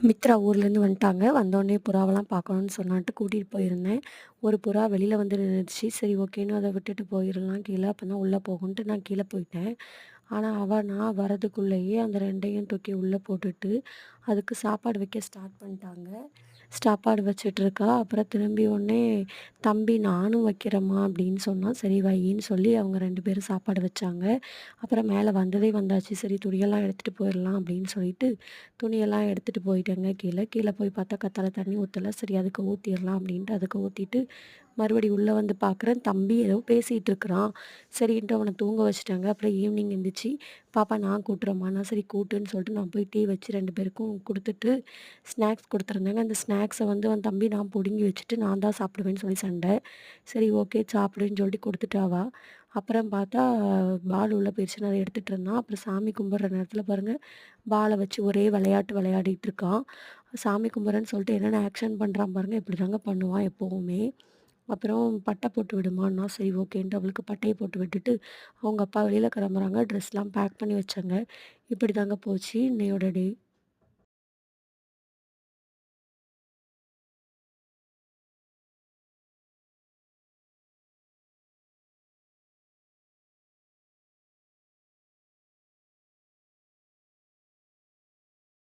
மித்ரா ஊர்லேருந்து வந்துட்டாங்க. வந்தோடனே புறாவெல்லாம் பார்க்கணுன்னு சொன்னான்ட்டு கூட்டிகிட்டு போயிருந்தேன். ஒரு புறா வெளியில் வந்து நின்றுச்சு சரி ஓகேன்னு அதை விட்டுட்டு போயிடலாம் கீழே. அப்போ தான் உள்ளே போகும்ன்ட்டு நான் கீழே போயிட்டேன். ஆனால் அவள் நான் வரதுக்குள்ளேயே அந்த ரெண்டையும் தூக்கி உள்ளே போட்டுட்டு அதுக்கு சாப்பாடு வைக்க ஸ்டார்ட் பண்ணிட்டாங்க. சாப்பாடு வச்சிட்ருக்கா அப்புறம் திரும்பி உடனே தம்பி நானும் வைக்கிறேம்மா அப்படின்னு சொன்னால் சரி வையின்னு சொல்லி அவங்க ரெண்டு பேரும் சாப்பாடு வச்சாங்க. அப்புறம் மேலே வந்ததே வந்தாச்சு. சரி துணியெல்லாம் எடுத்துகிட்டு போயிடலாம் அப்படின்னு சொல்லிட்டு துணியெல்லாம் எடுத்துகிட்டு போயிட்டேங்க. கீழே கீழே போய் பார்த்தா கத்தால தண்ணி ஊற்றலை சரி அதுக்கு ஊற்றிடலாம் அப்படின்ட்டு அதுக்கு ஊற்றிட்டு மறுபடி உள்ளே வந்து பார்க்குறேன் தம்பி ஏதோ பேசிகிட்டு இருக்கிறான் சரின்ட்டு அவனை தூங்க வச்சுட்டாங்க. அப்புறம் ஈவினிங் எழுந்திரிச்சி பாப்பா நான் கூட்டுறேம்மா. நான் சரி கூட்டுன்னு சொல்லிட்டு நான் போய் டீ வச்சு ரெண்டு பேருக்கும் கொடுத்துட்டு ஸ்நாக்ஸ் கொடுத்துருந்தாங்க. அந்த ஸ்நாக்ஸை வந்து அவன் தம்பி நான் பிடுங்கி வச்சுட்டு நான் தான் சாப்பிடுவேன்னு சொல்லி சண்டை. சரி ஓகே சாப்பிடுன்னு சொல்லிட்டு கொடுத்துட்டாவா. அப்புறம் பார்த்தா பால் உள்ளே போயிடுச்சுன்னு அதை எடுத்துகிட்டு இருந்தான். அப்புறம் சாமி கும்பிட்ற நேரத்தில் பாருங்கள் பாலை வச்சு ஒரே விளையாட்டு விளையாடிட்டு இருக்கான். சாமி கும்பிட்றேன்னு சொல்லிட்டு என்னென்ன ஆக்ஷன் பண்ணுறான் பாருங்கள் இப்படி தாங்க பண்ணுவான் எப்போவுமே. அப்புறம் பட்டை போட்டு விடுமான்னா சரி ஓகேன்ட்டு அவளுக்கு பட்டையை போட்டு விட்டுட்டு அவங்க அப்பா வெளியில் கிளம்புறாங்க. ட்ரெஸ்லாம் பேக் பண்ணி வச்சாங்க. இப்படி தாங்க போச்சு இன்னையோட டே